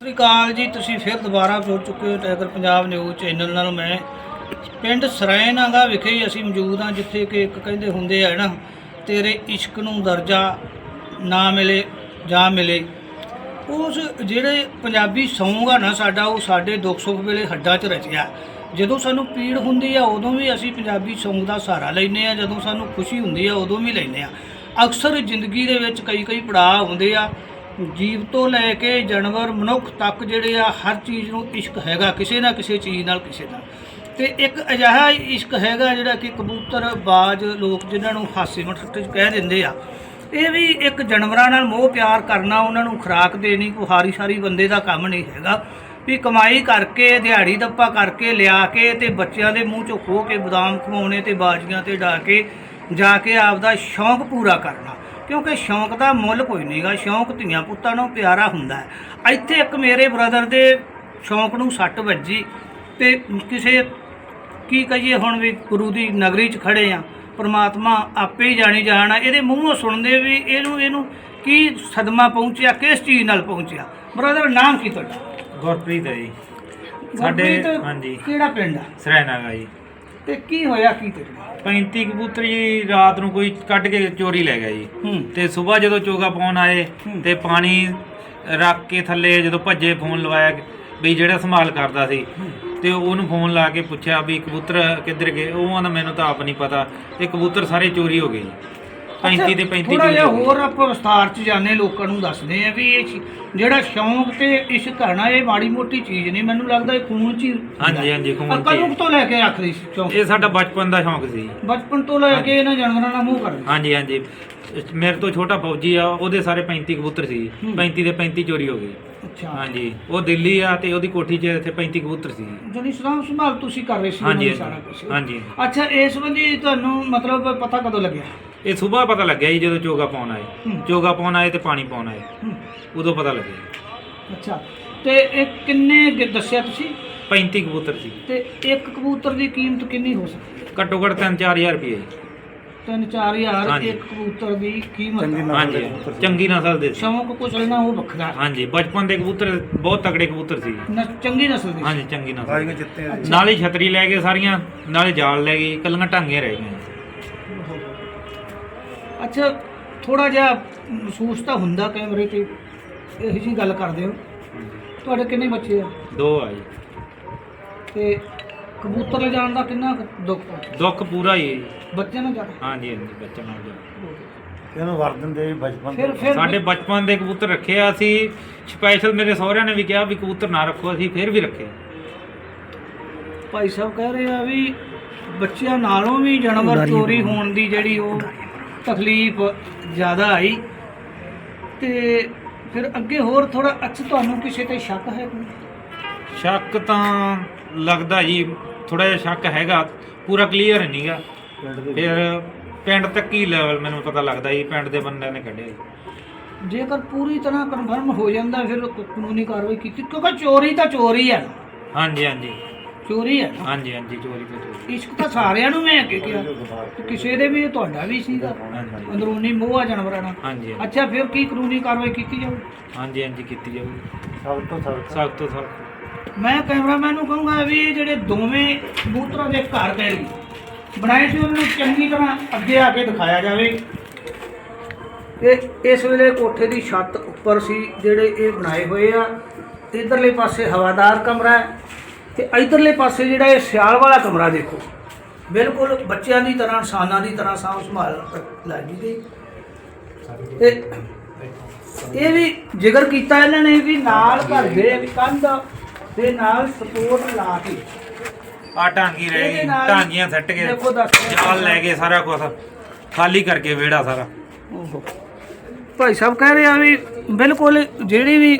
ਸਤਿ ਸ਼੍ਰੀ ਅਕਾਲ ਜੀ, ਤੁਸੀਂ ਫਿਰ ਦੁਬਾਰਾ ਜੁੜ ਚੁੱਕੇ ਹੋ ਟਾਈਗਰ ਪੰਜਾਬ ਨਿਊਜ਼ ਚੈਨਲ ਨਾਲ। ਮੈਂ ਪਿੰਡ ਸਰਾਇਨਾਗਾ ਵਿਖੇ ਹੀ ਅਸੀਂ ਮੌਜੂਦ ਹਾਂ, ਜਿੱਥੇ ਕਿ ਇੱਕ ਕਹਿੰਦੇ ਹੁੰਦੇ ਆ ਨਾ, ਤੇਰੇ ਇਸ਼ਕ ਨੂੰ ਦਰਜਾ ਨਾ ਮਿਲੇ, ਜਾਂ ਮਿਲੇ। ਉਸ ਜਿਹੜੇ ਪੰਜਾਬੀ ਸੌਂਗ ਆ ਨਾ ਸਾਡਾ, ਉਹ ਸਾਡੇ ਦੁੱਖ ਸੁੱਖ ਵੇਲੇ ਹੱਡਾਂ 'ਚ ਰਚਿਆ। ਜਦੋਂ ਸਾਨੂੰ ਪੀੜ ਹੁੰਦੀ ਆ, ਉਦੋਂ ਵੀ ਅਸੀਂ ਪੰਜਾਬੀ ਸੌਂਗ ਦਾ ਸਹਾਰਾ ਲੈਂਦੇ ਆ। ਜਦੋਂ ਸਾਨੂੰ ਖੁਸ਼ੀ ਹੁੰਦੀ ਆ, ਉਦੋਂ ਵੀ ਲੈਂਦੇ ਆ। ਅਕਸਰ ਜ਼ਿੰਦਗੀ ਦੇ ਵਿੱਚ ਕਈ ਕਈ ਪੜਾਅ ਹੁੰਦੇ ਆ। ਜੀਵ ਤੋਂ ਲੈ ਕੇ ਜਾਨਵਰ, ਮਨੁੱਖ ਤੱਕ ਜਿਹੜੇ ਆ ਹਰ ਚੀਜ਼ ਨੂੰ ਇਸ਼ਕ ਹੈਗਾ, ਕਿਸੇ ਨਾ ਕਿਸੇ ਚੀਜ਼ ਨਾਲ ਕਿਸੇ ਨਾਲ ਤੇ ਇੱਕ ਅਜਿਹਾ ਇਸ਼ਕ ਹੈਗਾ ਜਿਹੜਾ ਕਿ ਕਬੂਤਰ, ਬਾਜ ਲੋਕ ਜਿਨ੍ਹਾਂ ਨੂੰ ਹਾਸੇ ਮਠੱਠੇ ਚ ਕਹਿ ਦਿੰਦੇ ਆ। ਇਹ ਵੀ ਇੱਕ ਜਾਨਵਰਾਂ ਨਾਲ ਮੋਹ ਪਿਆਰ ਕਰਨਾ, ਉਹਨਾਂ ਨੂੰ ਖੁਰਾਕ ਦੇਣੀ ਕੁਹਾਰੀ ਸਾਰੀ ਬੰਦੇ ਦਾ ਕੰਮ ਨਹੀਂ ਹੈਗਾ। ਵੀ ਕਮਾਈ ਕਰਕੇ, ਦਿਹਾੜੀ ਦੱਪਾ ਕਰਕੇ ਲਿਆ ਕੇ ਤੇ ਬੱਚਿਆਂ ਦੇ ਮੂੰਹ ਚੋਂ ਖੋਹ ਕੇ ਬਦਾਮ ਖਵਾਉਣੇ ਤੇ ਬਾਜੀਆਂ ਤੇ ਡਾ ਕੇ ਜਾ ਕੇ ਆਪਦਾ ਸ਼ੌਂਕ ਪੂਰਾ ਕਰਨਾ। ਕਿਉਂਕਿ ਸ਼ੌਂਕ ਦਾ ਮੁੱਲ ਕੋਈ ਨਹੀਂਗਾ ਸ਼ੌਂਕ ਧੀਆਂ ਪੁੱਤਾਂ ਨੂੰ ਪਿਆਰਾ ਹੁੰਦਾ ਹੈ। ਇੱਥੇ ਇੱਕ ਮੇਰੇ ਬ੍ਰਦਰ ਦੇ ਸ਼ੌਂਕ ਨੂੰ ਸੱਟ ਵੱਜੀ ਤੇ ਕਿਸੇ ਕੀ ਕਹੀਏ ਹੁਣ ਵੀ ਗੁਰੂ ਦੀ ਨਗਰੀ 'ਚ ਖੜੇ ਆ ਪ੍ਰਮਾਤਮਾ ਆਪੇ ਹੀ ਜਾਣੀ ਜਾਣਾ ਇਹਦੇ ਮੂੰਹੋਂ ਸੁਣਦੇ ਵੀ ਇਹਨੂੰ ਇਹਨੂੰ ਕੀ ਸਦਮਾ ਪਹੁੰਚਿਆ ਕਿਸ ਚੀਜ਼ ਨਾਲ ਪਹੁੰਚਿਆ? ਬ੍ਰਦਰ ਨਾਮ ਕੀ ਤੁਹਾਡਾ? ਗੁਰਪ੍ਰੀਤ ਹੈ ਜੀ। ਸਾਡੇ ਹਾਂਜੀ। ਕਿਹੜਾ ਪਿੰਡ ਆ? ਸਰੈਨਾਗਾ ਜੀ। ਤੇ ਕੀ ਹੋਇਆ ਕੀ ਤੇਰੇ ਨਾਲ? 35 ਕਬੂਤਰ ਜੀ ਰਾਤ ਨੂੰ ਕੋਈ ਕੱਢ ਕੇ ਚੋਰੀ ਲੈ ਗਿਆ ਜੀ। ਹੂੰ। ਤੇ ਸਵੇਰ ਜਦੋਂ ਚੋਗਾ ਪਾਉਣ ਆਏ। ਤੇ ਪਾਣੀ ਰੱਖ ਕੇ ਥੱਲੇ ਜਦੋਂ ਭੱਜੇ ਫੋਨ ਲਵਾਇਆ ਵੀ ਜਿਹੜਾ ਸੰਭਾਲ ਕਰਦਾ ਸੀ। ਤੇ ਉਹਨੂੰ ਫੋਨ ਲਾ ਕੇ ਪੁੱਛਿਆ ਵੀ ਕਬੂਤਰ ਕਿੱਧਰ ਗਏ? ਉਹ ਕਹਿੰਦਾ ਮੈਨੂੰ ਤਾਂ ਆਪ ਨਹੀਂ ਪਤਾ। ਤੇ ਕਬੂਤਰ ਸਾਰੇ ਚੋਰੀ ਹੋ ਗਏ ਜੀ। 35 ਦੇ 35 ਥੋੜਾ ਜਿਹਾ। ਹੋਰ ਆਪਾਂ ਵਿਸਥਾਰ ਚ ਜਾਣੇ ਲੋਕਾਂ ਨੂੰ ਦੱਸਦੇ ਆ ਵੀ ਇਹ ਜਿਹੜਾ ਸ਼ੌਂਕ ਤੇ ਇਸ਼ਕ ਹੈ ਨਾ ਇਹ ਮਾੜੀ ਮੋਟੀ ਚੀਜ਼ ਨਹੀਂ ਮੈਨੂੰ ਲੱਗਦਾ ਇਹ ਖੂਨ ਚ ਹੀ ਹਾਂਜੀ। ਹਾਂਜੀ, ਖੂਨ ਚ ਹੀ। ਕਦੋਂ। ਤੋਂ ਲੈ ਕੇ ਸੀ ਸ਼ੌਂਕ ਇਹ ਸਾਡਾ ਬਚਪਨ ਦਾ ਸ਼ੌਂਕ ਸੀ। ਬਚਪਨ ਤੋਂ ਲੈ ਕੇ ਇਹਨਾਂ ਜਾਨਵਰਾਂ ਨਾਲ ਮੋਹ ਕਰਦੇ ਹਾਂਜੀ ਹਾਂਜੀ। ਮੇਰੇ ਤੋਂ ਛੋਟਾ ਫੌਜੀ ਆ ਉਹਦੇ ਸਾਰੇ 35 ਕਬੂਤਰ ਸੀ। ਹੂੰ। 35 ਦੇ 35 ਚੋਰੀ ਹੋ ਗਏ। ਅੱਛਾ। ਹਾਂਜੀ ਉਹ ਦਿੱਲੀ ਆ ਤੇ ਉਹਦੀ ਕੋਠੀ 'ਚ ਇੱਥੇ 35 ਕਬੂਤਰ ਸੀ। ਜਣੀ ਸਲਾਮ ਸੰਭਾਲ ਤੁਸੀਂ ਕਰ ਰਹੇ ਸੀ ਉਹਨਾਂ ਹਾਂਜੀ ਦੀ ਸਾਰਾ ਕੁਝ ਹਾਂਜੀ। ਅੱਛਾ ਇਸ ਸੰਬੰਧੀ ਤੁਹਾਨੂੰ ਮਤਲਬ ਪਤਾ ਕਦੋਂ ਲੱਗਿਆ? ਇਹ ਸਵੇਰ ਪਤਾ ਲੱਗਿਆ ਜੀ ਜਦੋਂ ਚੋਗਾ ਪਾਉਣ ਆਏ। ਹੂੰ। ਚੋਗਾ ਪਾਉਣ ਆਏ ਤੇ ਪਾਣੀ ਪਾਉਣ ਆਏ। ਹੂੰ, ਉਦੋਂ ਪਤਾ ਲੱਗਿਆ ਅੱਛਾ। ਤੇ ਇਹ ਕਿੰਨੇ ਦੱਸਿਆ ਤੁਸੀਂ? 35 ਕਬੂਤਰ ਸੀ। ਤੇ ਇੱਕ ਕਬੂਤਰ ਦੀ ਕੀਮਤ ਕਿੰਨੀ ਹੋ ਸਕਦੀ ਘੱਟੋ ਘੱਟ 3-4000 ਰੁਪਏ 3-4000 ਹਾਂਜੀ। ਇੱਕ ਕਬੂਤਰ ਦੀ ਕੀਮਤ। ਹਾਂਜੀ। ਚੰਗੀ ਨਸਲ ਦੇ ਸੀ। ਸ਼ੌਂਕ ਕੁਛ ਲੈਣਾ ਉਹ ਵੱਖਰਾ। ਹਾਂਜੀ। ਬਚਪਨ ਦੇ ਕਬੂਤਰ ਬਹੁਤ ਤਕੜੇ ਕਬੂਤਰ ਸੀ ਨ- ਚੰਗੀ ਨਸਲ ਦੀ ਹਾਂਜੀ ਚੰਗੀ ਨਸਲ ਨਾਲੇ ਛਤਰੀ ਲੈ ਗਏ ਸਾਰੀਆਂ ਨਾਲੇ ਜਾਲ ਲੈ ਗਏ ਕੱਲੀਆਂ ਢਾਂਗੀਆਂ ਰਹਿ ਗਈਆਂ। ਅੱਛਾ ਥੋੜਾ ਜਿਹਾ ਮਹਿਸੂਸ ਤਾਂ ਹੁੰਦਾ ਕੈਮਰੇ ਤੇ ਇਹੋ ਜੀ ਗੱਲ ਕਰਦੇ ਹੋ। ਤੁਹਾਡੇ ਕਿੰਨੇ ਬੱਚੇ ਆ? ਦੋ ਆ ਜੀ। ਤੇ ਕਬੂਤਰ ਲੈ ਜਾਣ ਦਾ ਕਿੰਨਾ ਕੁ ਦੁੱਖ ਆ? ਦੁੱਖ ਪੂਰਾ ਹੀ ਹੈ ਜੀ। ਬੱਚਿਆਂ ਨੂੰ ਜ਼ਿਆਦਾ? ਹਾਂਜੀ ਹਾਂਜੀ ਬੱਚਾ ਨਾਲ ਜਾ ਇਹਨੂੰ ਵਰ ਦਿੰਦੇ ਬਚਪਨ ਫਿਰ ਫਿਰ ਸਾਡੇ ਬਚਪਨ ਦੇ ਕਬੂਤਰ ਰੱਖੇ ਆ ਅਸੀਂ। ਸਪੈਸ਼ਲ ਮੇਰੇ ਸਹੁਰਿਆਂ ਨੇ ਵੀ ਕਿਹਾ ਵੀ ਕਬੂਤਰ ਨਾ ਰੱਖੋ ਅਸੀਂ ਫਿਰ ਵੀ ਰੱਖੇ ਭਾਈ ਸਾਹਿਬ ਕਹਿ ਰਹੇ ਆ ਵੀ ਬੱਚਿਆਂ ਨਾਲੋਂ ਵੀ ਜਾਨਵਰ ਚੋਰੀ ਹੋਣ ਦੀ ਜਿਹੜੀ ਉਹ ਤਕਲੀਫ ਜ਼ਿਆਦਾ ਆਈ ਤੇ ਫਿਰ ਅੱਗੇ ਹੋਰ ਥੋੜਾ ਅੱਛਾ ਤੁਹਾਨੂੰ ਕਿਸੇ ਤੇ ਸ਼ੱਕ ਹੈ ਕੋਈ? ਸ਼ੱਕ ਤਾਂ ਲੱਗਦਾ ਜੀ ਥੋੜਾ ਜਿਹਾ ਸ਼ੱਕ ਹੈਗਾ ਪੂਰਾ ਕਲੀਅਰ ਨਹੀਂਗਾ ਫਿਰ ਪਿੰਡ ਤੱਕ ਹੀ ਲੈਵਲ ਮੈਨੂੰ ਪਤਾ ਲੱਗਦਾ ਜੀ ਪਿੰਡ ਦੇ ਬੰਦਿਆਂ ਨੇ ਕੱਢਿਆ ਜੀ। ਜੇਕਰ ਪੂਰੀ ਤਰ੍ਹਾਂ ਕਨਫਰਮ ਹੋ ਜਾਂਦਾ ਫਿਰ ਕਾਨੂੰਨੀ ਕਾਰਵਾਈ ਕੀਤੀ ਕਿਉਂਕਿ ਚੋਰੀ ਤਾਂ ਚੋਰੀ ਹੈ। ਹਾਂਜੀ ਹਾਂਜੀ। ਚੋਰੀ ਹੈ ਨਾ। ਹਾਂਜੀ ਹਾਂਜੀ ਚੋਰੀ ਤੇ ਚੋਰੀ। ਇਸ਼ਕ ਤਾਂ ਸਾਰਿਆਂ ਨੂੰ ਮੈਂ ਅੱਗੇ ਕਿਹਾ। ਤੇ ਕਿਸੇ ਦੇ ਵੀ ਇਹ ਤੁਹਾਡਾ ਵੀ ਸੀਗਾ ਹਾਂਜੀ। ਅੰਦਰੂਨੀ ਮੋਹ ਆ ਜਾਨਵਰਾਂ ਨਾਲ। ਹਾਂਜੀ ਅੱਛਾ ਫਿਰ ਕੀ ਕਾਨੂੰਨੀ ਕਾਰਵਾਈ ਕੀਤੀ ਜਾਊ? ਹਾਂਜੀ ਹਾਂਜੀ ਕੀਤੀ ਜਾਊਗੀ ਸਭ ਤੋਂ ਸਖਤ ਸਖਤ ਤੋਂ ਸਖਤ ਮੈਂ ਕੈਮਰਾਮੈਨ ਨੂੰ ਕਹੂੰਗਾ ਵੀ ਇਹ ਜਿਹੜੇ ਦੋਵੇਂ ਕਬੂਤਰਾਂ ਦੇ ਘਰ ਕਹਿ ਲਈ ਬਣਾਏ ਸੀ ਉਹਨਾਂ ਨੂੰ ਚੰਗੀ ਤਰ੍ਹਾਂ ਅੱਗੇ ਆ ਕੇ ਦਿਖਾਇਆ ਜਾਵੇ। ਇਹ ਇਸ ਵੇਲੇ ਕੋਠੇ ਦੀ ਛੱਤ ਉੱਪਰ ਸੀ ਜਿਹੜੇ ਇਹ ਬਣਾਏ ਹੋਏ ਆ। ਇਧਰਲੇ ਪਾਸੇ ਹਵਾਦਾਰ ਕਮਰਾ ਹੈ। ਤੇ ਇਧਰਲੇ ਪਾਸੇ ਜਿਹੜਾ ਇਹ ਸਿਆਲ ਵਾਲਾ ਕਮਰਾ ਦੇਖੋ ਬਿਲਕੁਲ ਬੱਚਿਆਂ ਦੀ ਤਰ੍ਹਾਂ ਇਨਸਾਨਾਂ ਦੀ ਤਰ੍ਹਾਂ ਸਾਂਭ ਸੰਭਾਲ ਲੱਗੀ ਗਈ ਤੇ ਇਹ ਵੀ ਜ਼ਿਕਰ ਕੀਤਾ ਇਹਨਾਂ ਨੇ ਵੀ ਨਾਲ ਘਰ ਦੇ ਕੰਧ ਦੇ ਨਾਲ ਸਪੋਰਟ ਲਾ ਕੇ। ਆ ਢਾਂਗੀ ਰਹਿ ਗਈ ਢਾਂਗੀਆਂ ਸੱਟ ਕੇ ਜਾਲ ਲੈ ਗਏ ਸਾਰਾ ਕੁਝ ਖਾਲੀ ਕਰਕੇ ਵਿਹੜਾ ਸਾਰਾ। ਭਾਈ ਸਾਹਿਬ ਕਹਿ ਰਹੇ ਆ ਵੀ ਬਿਲਕੁਲ ਜਿਹੜੀ ਵੀ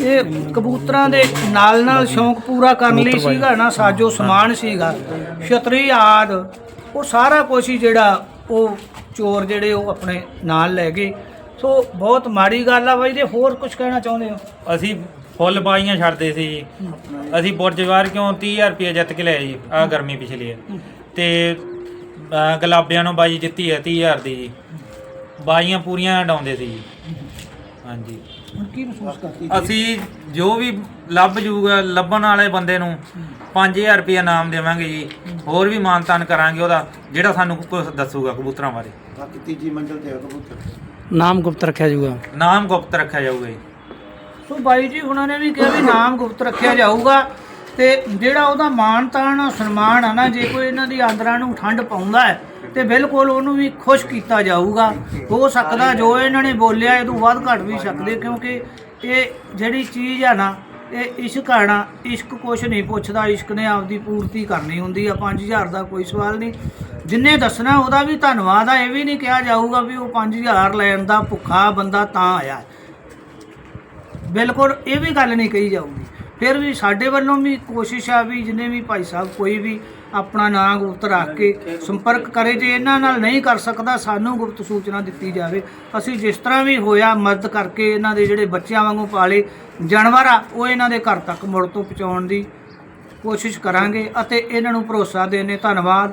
ਇਹ ਕਬੂਤਰਾਂ ਦੇ ਨਾਲ ਨਾਲ ਸ਼ੌਂਕ ਪੂਰਾ ਕਰਨ ਲਈ ਸੀਗਾ ਨਾ ਸਾਜੋ ਸਮਾਨ ਸੀਗਾ। ਛਤਰੀ ਆਦ ਉਹ ਸਾਰਾ ਕੁਝ ਹੀ ਜਿਹੜਾ ਉਹ ਚੋਰ ਜਿਹੜੇ ਉਹ ਆਪਣੇ ਨਾਲ ਲੈ ਗਏ। ਸੋ ਬਹੁਤ ਮਾੜੀ ਗੱਲ ਆ ਬਾਈ ਦੇ ਹੋਰ ਕੁਝ ਕਹਿਣਾ ਚਾਹੁੰਦੇ ਹੋ? ਅਸੀਂ ਫੁੱਲ ਬਾਈਆਂ ਛੱਡਦੇ ਸੀ ਜੀ। ਅਸੀਂ ਬੁਰਜਵਾਰ ਕਿਉਂ 30000 ਰੁਪਏ ਜਿੱਤ ਕੇ ਲਿਆਏ ਜੀ ਆ ਗਰਮੀ ਪਿਛਲੀ ਹੈ। ਤੇ ਅਹ, ਗੁਲਾਬਿਆਂ ਨੂੰ ਬਾਈ ਜਿੱਤੀ ਹੈ 30000 ਦੀ ਜੀ। ਬਾਈਆਂ ਪੂਰੀਆਂ ਡਾਉਂਦੇ ਸੀ ਜੀ। ਹਾਂਜੀ। ਹੁਣ ਕੀ ਮਹਿਸੂਸ ਕਰਦੇ ਅਸੀਂ ਜੋ ਵੀ ਲੱਭ ਜੂਗਾ ਲੱਭਣ ਵਾਲੇ ਬੰਦੇ ਨੂੰ 5000 ਰੁਪਏ ਇਨਾਮ ਦੇਵਾਂਗੇ ਜੀ। ਹੋਰ ਵੀ ਮਾਨਤਾਨ ਕਰਾਂਗੇ ਉਹਦਾ ਜਿਹੜਾ ਸਾਨੂੰ ਕੁਝ ਦੱਸੂਗਾ ਕਬੂਤਰਾਂ ਬਾਰੇ। ਬਾਕੀ ਤੀਜੀ ਮੰਜ਼ਲ ਤੇ ਹੈ ਕਬੂਤਰ। ਨਾਮ ਗੁਪਤ ਰੱਖਿਆ ਜਾਊਗਾ। ਨਾਮ ਗੁਪਤ ਰੱਖਿਆ ਜਾਊਗਾ ਜੀ। ਸੋ ਬਾਈ ਜੀ ਉਹਨਾਂ ਨੇ ਵੀ ਕਿਹਾ ਵੀ ਨਾਮ ਗੁਪਤ ਰੱਖਿਆ ਜਾਊਗਾ ਤੇ ਜਿਹੜਾ ਉਹਦਾ ਮਾਣ ਤਾਣ ਸਨਮਾਨ ਆ ਨਾ ਜੇ ਕੋਈ ਇਹਨਾਂ ਦੀ ਆਂਦਰਾਂ ਨੂੰ ਠੰਡ ਪਾਉਂਦਾ ਹੈ ਤੇ ਬਿਲਕੁਲ ਉਹਨੂੰ ਵੀ ਖੁਸ਼ ਕੀਤਾ ਜਾਊਗਾ। ਹੋ ਸਕਦਾ ਜੋ ਇਹਨਾਂ ਨੇ ਬੋਲਿਆ, ਇਹ ਤੋਂ ਵੱਧ ਘੱਟ ਵੀ ਸਕਦੇ, ਕਿਉਂਕਿ ਇਹ ਜਿਹੜੀ ਚੀਜ਼ ਆ ਨਾ, ਇਹ ਇਸ਼ਕ ਆਣਾ ਇਸ਼ਕ ਕੁਛ ਨਹੀਂ ਪੁੱਛਦਾ, ਇਸ਼ਕ ਨੇ ਆਪਦੀ ਪੂਰਤੀ ਕਰਨੀ ਹੁੰਦੀ ਆ 5000 ਦਾ ਕੋਈ ਸਵਾਲ ਨਹੀਂ। ਜਿੰਨੇ ਦੱਸਣਾ, ਉਹਦਾ ਵੀ ਧੰਨਵਾਦ ਆ, ਇਹ ਵੀ ਨਹੀਂ ਕਿਹਾ ਜਾਊਗਾ ਵੀ ਉਹ 5000 ਲੈਣ ਦਾ ਭੁੱਖਾ ਬੰਦਾ ਤਾਂ ਆਇਆ। ਬਿਲਕੁਲ ਇਹ ਵੀ ਗੱਲ ਨਹੀਂ ਕਹੀ ਜਾਊਗੀ। ਫਿਰ ਵੀ ਸਾਡੇ ਵੱਲੋਂ ਵੀ ਕੋਸ਼ਿਸ਼ ਆ ਵੀ ਜਿੰਨੇ ਵੀ ਭਾਈ ਸਾਹਿਬ, ਕੋਈ ਵੀ ਆਪਣਾ ਨਾਂ ਗੁਪਤ ਰੱਖ ਕੇ ਸੰਪਰਕ ਕਰੇ, ਜੇ ਇਹਨਾਂ ਨਾਲ ਨਹੀਂ ਕਰ ਸਕਦਾ, ਸਾਨੂੰ ਗੁਪਤ ਸੂਚਨਾ ਦਿੱਤੀ ਜਾਵੇ। ਅਸੀਂ ਜਿਸ ਤਰ੍ਹਾਂ ਵੀ ਹੋਇਆ, ਮਦਦ ਕਰਕੇ ਇਹਨਾਂ ਦੇ ਜਿਹੜੇ ਬੱਚਿਆਂ ਵਾਂਗੂ ਪਾਲੇ ਜਾਨਵਰ ਆ, ਉਹ ਇਹਨਾਂ ਦੇ ਘਰ ਤੱਕ ਮੁੜ ਤੋਂ ਪਹੁੰਚਾਉਣ ਦੀ ਕੋਸ਼ਿਸ਼ ਕਰਾਂਗੇ ਅਤੇ ਇਹਨਾਂ ਨੂੰ ਭਰੋਸਾ ਦੇਣੇ ਧੰਨਵਾਦ।